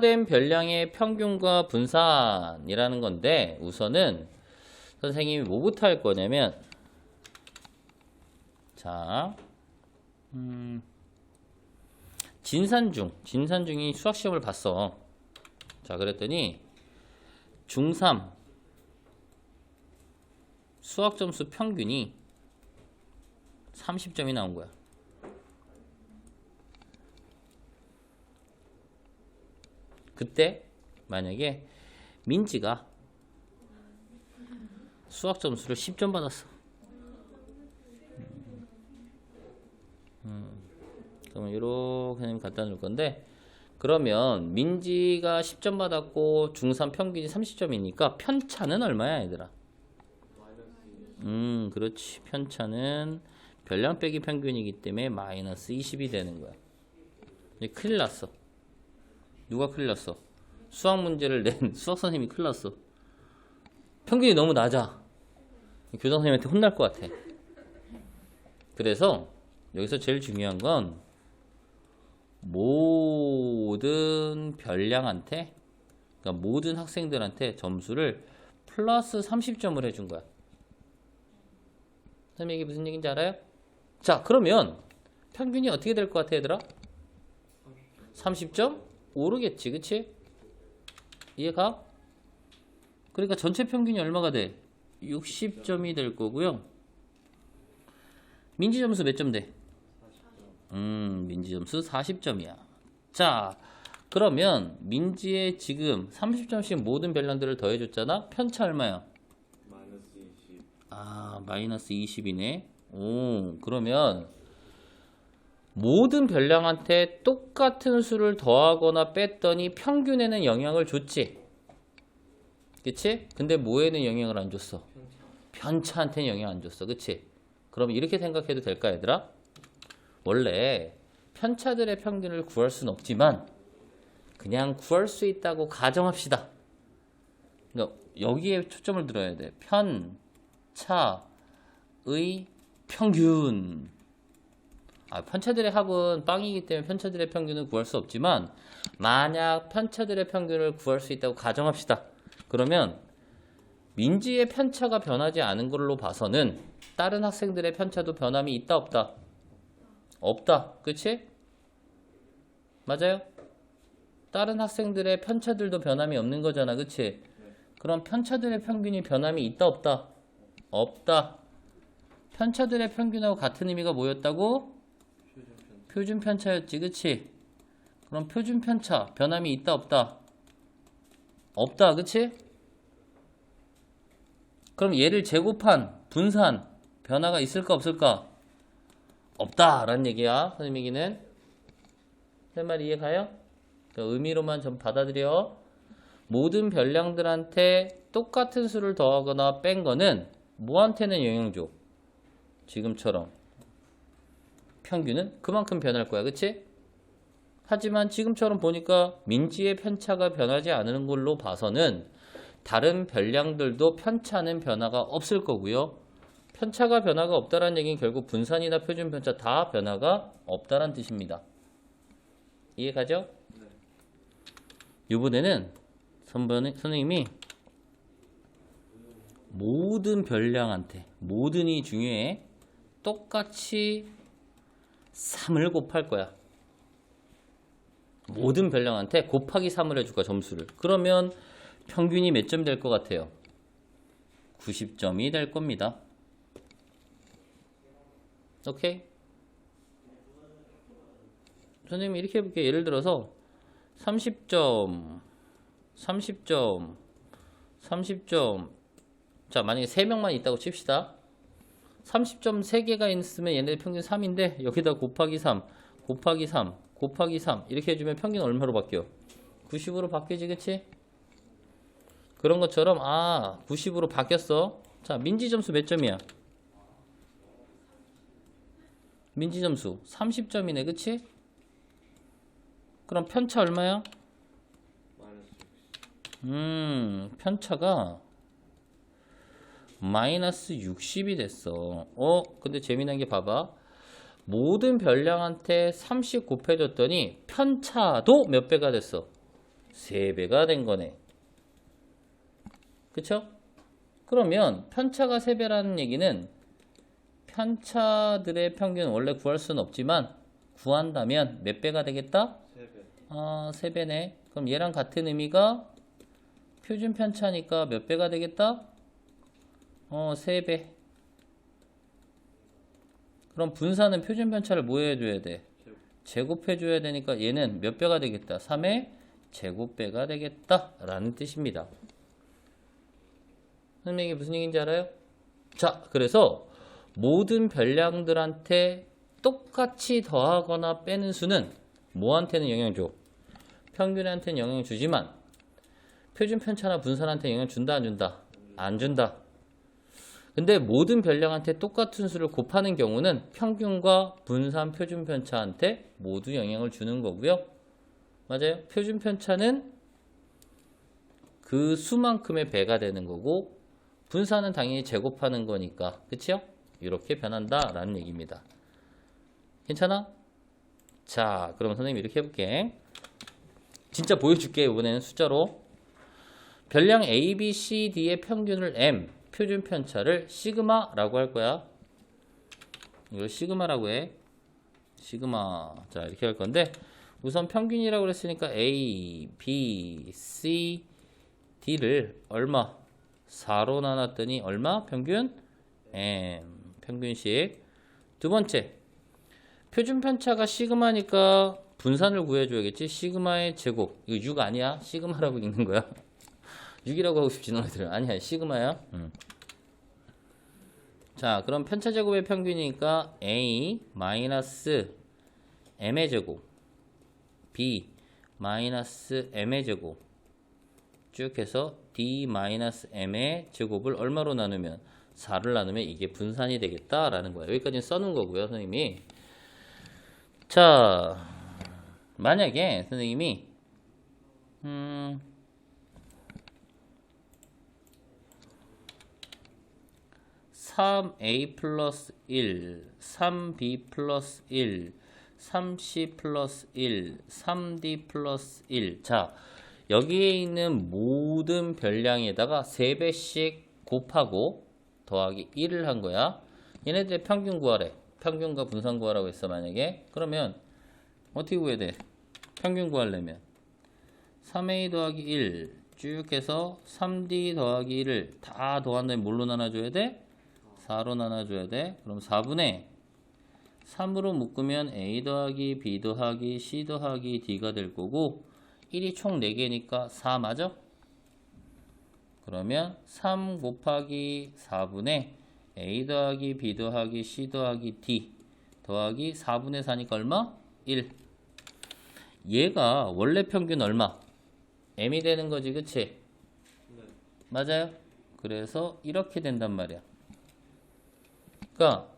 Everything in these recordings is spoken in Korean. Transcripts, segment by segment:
된 별량의 평균과 분산이라는 건데 우선은 선생님이 뭐부터 할 거냐면 자 음, 진산중 진산중이 수학 시험을 봤어. 자 그랬더니 중3 수학 점수 평균이 30점이 나온 거야 그때 만약에 민지가 수학 점수를 10점 받았어. 음, 그러면 이렇게 갖다 놓을 건데 그러면 민지가 10점 받았고 중3 평균이 30점이니까 편차는 얼마야 얘들아? 음 그렇지 편차는 별량 빼기 평균이기 때문에 마이너스 20이 되는 거야. 큰일 났어. 누가 큰일 났어? 수학 문제를 낸 수학 선생님이 큰일 났어. 평균이 너무 낮아. 교장 선생님한테 혼날 것 같아. 그래서 여기서 제일 중요한 건 모든 별량한테 그러니까 모든 학생들한테 점수를 플러스 30점을 해준 거야. 선생님 이게 무슨 얘기인지 알아요? 자 그러면 평균이 어떻게 될 것 같아 얘들아? 30점? 오르겠지 그치? 이해가? 그러니까 전체 평균이 얼마가 돼? 60점이 될 거고요 민지 점수 몇 점 돼? 음 민지 점수 40점이야 자 그러면 민지의 지금 30점씩 모든 별량들을 더해줬잖아 편차 얼마야? 마이너스 20아 마이너스 20이네 오 그러면 모든 별량한테 똑같은 수를 더하거나 뺐더니 평균에는 영향을 줬지 그치? 근데 뭐에는 영향을 안 줬어 편차한테는 영향 안 줬어 그치? 그럼 이렇게 생각해도 될까 얘들아? 원래 편차들의 평균을 구할 수는 없지만 그냥 구할 수 있다고 가정합시다 그러니까 여기에 초점을 들어야 돼 편차의 평균 아, 편차들의 합은 빵이기 때문에 편차들의 평균을 구할 수 없지만 만약 편차들의 평균을 구할 수 있다고 가정합시다. 그러면 민지의 편차가 변하지 않은 걸로 봐서는 다른 학생들의 편차도 변함이 있다 없다? 없다. 그치? 맞아요? 다른 학생들의 편차들도 변함이 없는 거잖아. 그치? 그럼 편차들의 평균이 변함이 있다 없다? 없다. 편차들의 평균하고 같은 의미가 뭐였다고? 표준 편차였지, 그치? 그럼 표준 편차 변함이 있다 없다? 없다, 그치? 그럼 얘를 제곱한 분산 변화가 있을까 없을까? 없다 라는 얘기야, 선생님 얘기는. 내 말 이해가요? 그 의미로만 좀 받아들여. 모든 별량들한테 똑같은 수를 더하거나 뺀 거는 뭐한테는 영향 줘? 지금처럼 평균은 그만큼 변할 거야. 그치? 하지만 지금처럼 보니까 민지의 편차가 변하지 않는 걸로 봐서는 다른 별량들도 편차는 변화가 없을 거고요. 편차가 변화가 없다는 얘기는 결국 분산이나 표준 편차 다 변화가 없다는 뜻입니다. 이해 가죠? 이번에는 선배님, 선생님이 모든 별량한테 모든이 중요해 똑같이 3을 곱할 거야. 모든 별량한테 곱하기 3을 해줄 거야, 점수를. 그러면 평균이 몇 점 될 것 같아요? 90점이 될 겁니다. 오케이? 선생님이 이렇게 해볼게요. 예를 들어서 30점, 30점, 30점. 자, 만약에 3명만 있다고 칩시다. 30점 3개가 있으면 얘네 평균 3인데 여기다 곱하기 3 곱하기 3 곱하기 3 이렇게 해주면 평균 얼마로 바뀌어? 90으로 바뀌지 그치? 그런 것처럼 아 90으로 바뀌었어 자 민지 점수 몇 점이야? 민지 점수 30점이네 그치? 그럼 편차 얼마야? 마이너스 60음 편차가 마이너스 60이 됐어. 어, 근데 재미난 게 봐봐. 모든 별량한테 30 곱해줬더니 편차도 몇 배가 됐어? 3배가 된 거네. 그쵸? 그러면 편차가 3배라는 얘기는 편차들의 평균 원래 구할 수는 없지만 구한다면 몇 배가 되겠다? 세배 아, 3배네. 그럼 얘랑 같은 의미가 표준 편차니까 몇 배가 되겠다? 어, 3배. 그럼 분산은 표준 편차를 뭐 해줘야 돼? 제곱 해줘야 되니까 얘는 몇 배가 되겠다? 3의 제곱배가 되겠다. 라는 뜻입니다. 선생님 이게 무슨 얘기인지 알아요? 자, 그래서 모든 별량들한테 똑같이 더하거나 빼는 수는 뭐한테는 영향 줘? 평균한테는 영향 주지만 표준 편차나 분산한테 영향 준다 안 준다? 안 준다. 근데 모든 별량한테 똑같은 수를 곱하는 경우는 평균과 분산 표준 편차한테 모두 영향을 주는 거고요. 맞아요. 표준 편차는 그 수만큼의 배가 되는 거고 분산은 당연히 제곱하는 거니까. 그치요? 이렇게 변한다 라는 얘기입니다. 괜찮아? 자, 그럼 선생님 이렇게 해볼게. 진짜 보여줄게, 이번에는 숫자로. 별량 A, B, C, D의 평균을 M, 표준 편차를 시그마라고 할 거야. 이걸 시그마라고 해. 시그마. 자, 이렇게 할 건데, 우선 평균이라고 그랬으니까 A, B, C, D를 얼마? 4로 나눴더니 얼마? 평균? M. 평균식. 두 번째. 표준 편차가 시그마니까 분산을 구해줘야겠지. 시그마의 제곱. 이거 6 아니야? 시그마라고 읽는 거야. 6이라고 하고 싶지 너희들은. 아니야. 시그마야. 음. 자, 그럼 편차 제곱의 평균이니까 A 마이너스 M의 제곱. B 마이너스 M의 제곱. 쭉 해서 D 마이너스 M의 제곱을 얼마로 나누면 4를 나누면 이게 분산이 되겠다라는 거예요. 여기까지는 써놓은 거고요, 선생님이. 자, 만약에 선생님이 음, 삼 a 플러스 1, 3b 플러스 1, 3c 플러스 1, 3d 플러스 1. 자, 여기에 있는 모든 별량에다가 3배씩 곱하고 더하기 1을 한 거야. 얘네들의 평균 구하래. 평균과 분산 구하라고 했어, 만약에. 그러면 어떻게 구해야 돼? 평균 구하려면 3a 더하기 1 쭉 해서 3d 더하기 1을 다 더한 다음에 뭘로 나눠줘야 돼? 4로 나눠줘야 돼. 그럼 4분의 3으로 묶으면 a 더하기 b 더하기 c 더하기 d가 될 거고 1이 총 4개니까 4 맞아? 그러면 3 곱하기 4분의 a 더하기 b 더하기 c 더하기 d 더하기 4분의 4니까 얼마? 1 얘가 원래 평균 얼마? m이 되는 거지 그치? 네 맞아요? 그래서 이렇게 된단 말이야 그러니까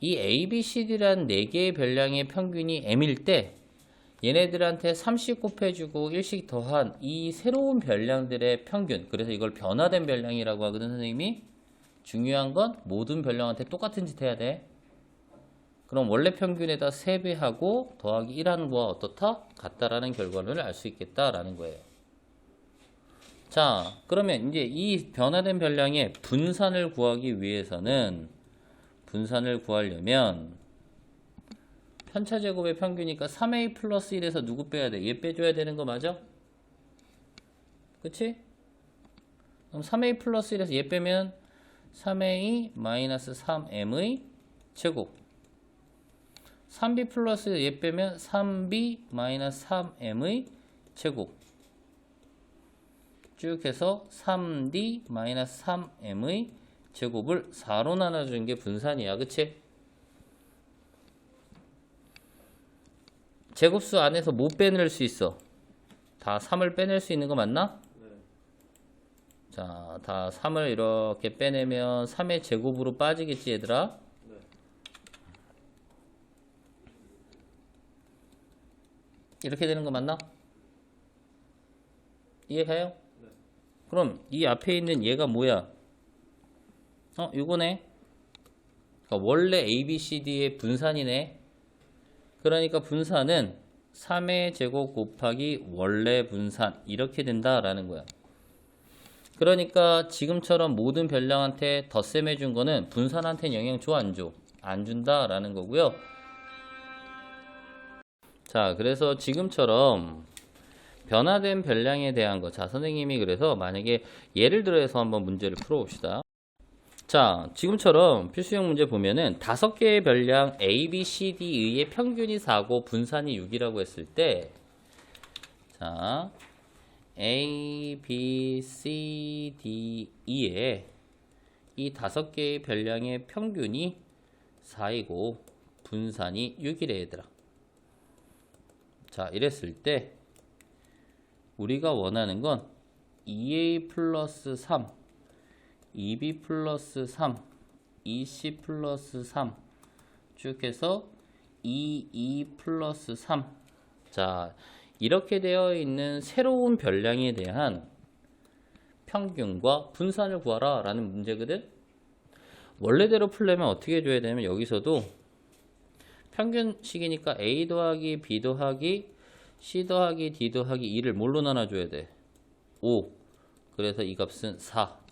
이 a, b, c, d라는 4개의 별량의 평균이 m일 때 얘네들한테 3씩 곱해주고 1씩 더한 이 새로운 별량들의 평균 그래서 이걸 변화된 별량이라고 하거든 선생님이. 중요한 건 모든 별량한테 똑같은 짓 해야 돼. 그럼 원래 평균에다 3배하고 더하기 1하는 거와 어떻다? 같다라는 결과를 알 수 있겠다라는 거예요. 자 그러면 이제 이 변화된 별량의 분산을 구하기 위해서는 분산을 구하려면 편차 제곱의 평균이니까 3a 플러스 1에서 누구 빼야 돼? 얘 빼줘야 되는 거 맞아? 그치? 그럼 3a 플러스 1에서 얘 빼면 3a 마이너스 3m의 제곱 3b 플러스 얘 빼면 3b 마이너스 3m의 제곱 쭉 해서 3d 마이너스 3m의 제곱을 4로 나눠주는 게 분산이야 그치? 제곱수 안에서 못 빼낼 수 있어 다 3을 빼낼 수 있는 거 맞나? 네 자, 다 3을 이렇게 빼내면 3의 제곱으로 빠지겠지 얘들아? 네. 이렇게 되는 거 맞나? 이해가요? 네. 그럼 이 앞에 있는 얘가 뭐야? 어, 요거네. 그러니까 원래 A, B, C, D의 분산이네. 그러니까 분산은 3의 제곱 곱하기 원래 분산 이렇게 된다라는 거야. 그러니까 지금처럼 모든 별량한테 덧셈 해 준 거는 분산한테는 영향 줘 안 줘? 안 준다라는 거고요. 자, 그래서 지금처럼 변화된 별량에 대한 거. 자, 선생님이 그래서 만약에 예를 들어서 한번 문제를 풀어 봅시다. 자, 지금처럼 필수형 문제 보면은 다섯 개의 별량 A, B, C, D의 평균이 4고 분산이 6이라고 했을 때, 자, A, B, C, D, E의 이 다섯 개의 별량의 평균이 4이고 분산이 6이래 얘들아. 자, 이랬을 때 우리가 원하는 건 2A 플러스 3, 2B 플러스 3, 2C 플러스 3 쭉 해서 2E 플러스 3. 자, 이렇게 되어 있는 새로운 별량에 대한 평균과 분산을 구하라 라는 문제거든. 원래대로 풀려면 어떻게 해줘야 되냐면 여기서도 평균식이니까 A 더하기 B 더하기 C 더하기 D 더하기 2를 뭘로 나눠줘야 돼? 5. 그래서 이 값은 4.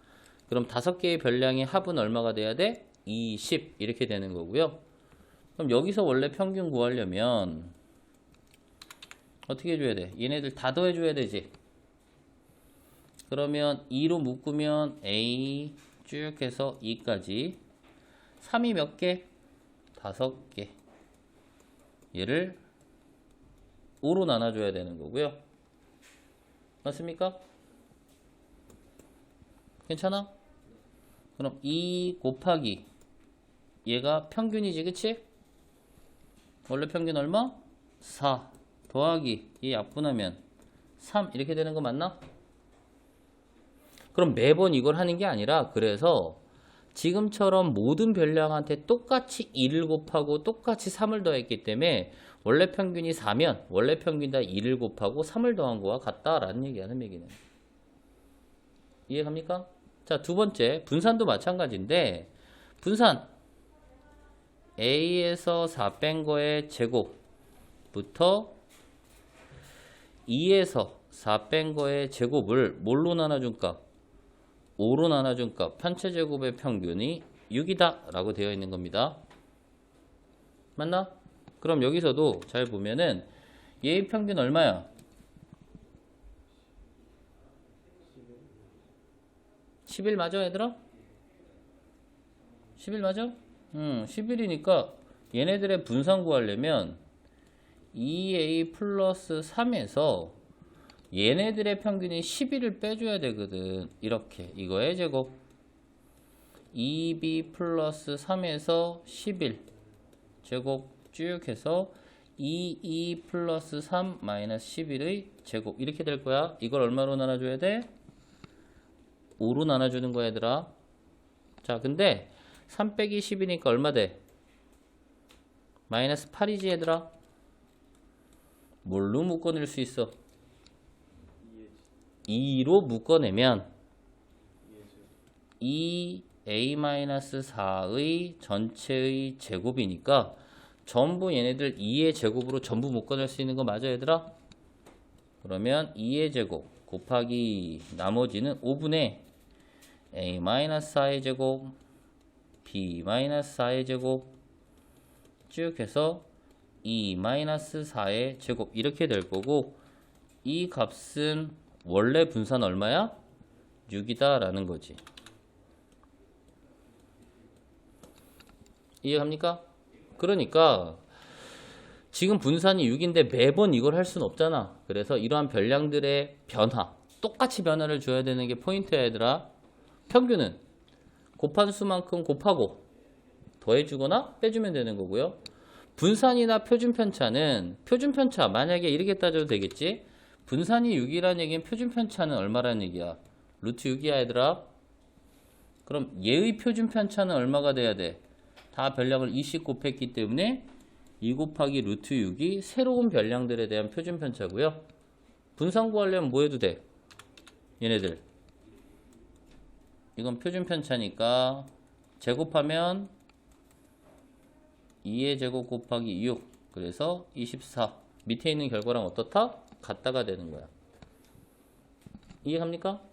그럼 다섯 개의 별량의 합은 얼마가 돼야 돼? 20. 이렇게 되는 거고요. 그럼 여기서 원래 평균 구하려면 어떻게 해줘야 돼? 얘네들 다 더해줘야 되지. 그러면 2로 묶으면 A 쭉 해서 2까지 3이 몇 개? 다섯 개. 얘를 5로 나눠줘야 되는 거고요. 맞습니까? 괜찮아? 그럼 2 곱하기 얘가 평균이지 그치? 원래 평균 얼마? 4 더하기 이 약분하면 3 이렇게 되는 거 맞나? 그럼 매번 이걸 하는 게 아니라 그래서 지금처럼 모든 별량한테 똑같이 2를 곱하고 똑같이 3을 더했기 때문에 원래 평균이 4면 원래 평균 다 2를 곱하고 3을 더한 거와 같다라는 얘기하는 얘기는 이해 갑니까? 자, 두 번째 분산도 마찬가지인데 분산 A에서 4 뺀 거의 제곱부터 2에서 4 뺀 거의 제곱을 뭘로 나눠준 값? 5로 나눠준 값 편체 제곱의 평균이 6이다 라고 되어 있는 겁니다. 맞나? 그럼 여기서도 잘 보면은 얘의 평균 얼마야? 11 맞아 얘들아? 11 맞아? 응 11이니까 얘네들의 분산 구하려면 2a 플러스 3에서 얘네들의 평균이 11을 빼줘야 되거든 이렇게 이거의 제곱 2b 플러스 3에서 11 제곱 쭉 해서 2e 플러스 3 마이너스 11의 제곱 이렇게 될 거야 이걸 얼마로 나눠줘야 돼? 5로 나눠주는 거야 얘들아 자 근데 3 빼기 10이니까 얼마 돼? 마이너스 8이지 얘들아 뭘로 묶어낼 수 있어? 2로 묶어내면 2a-4의 전체의 제곱이니까 전부 얘네들 2의 제곱으로 전부 묶어낼 수 있는 거 맞아 얘들아? 그러면 2의 제곱 곱하기 나머지는 5분의 a-4의 제곱 b-4의 제곱 쭉 해서 2-4의 제곱 이렇게 될 거고 이 값은 원래 분산 얼마야? 6이다 라는 거지 이해갑니까? 그러니까 지금 분산이 6인데 매번 이걸 할 수는 없잖아 그래서 이러한 별량들의 변화 똑같이 변화를 줘야 되는 게 포인트야 얘들아 평균은 곱한 수만큼 곱하고 더해주거나 빼주면 되는 거고요. 분산이나 표준 편차는 표준 편차 만약에 이렇게 따져도 되겠지? 분산이 6이라는 얘기는 표준 편차는 얼마라는 얘기야? 루트 6이야 얘들아. 그럼 얘의 표준 편차는 얼마가 돼야 돼? 다 별량을 2씩 곱했기 때문에 2 곱하기 루트 6이 새로운 별량들에 대한 표준 편차고요. 분산 구하려면 뭐 해도 돼? 얘네들 이건 표준 편차니까 제곱하면 2의 제곱 곱하기 6 그래서 24 밑에 있는 결과랑 어떻다? 같다가 되는 거야. 이해갑니까?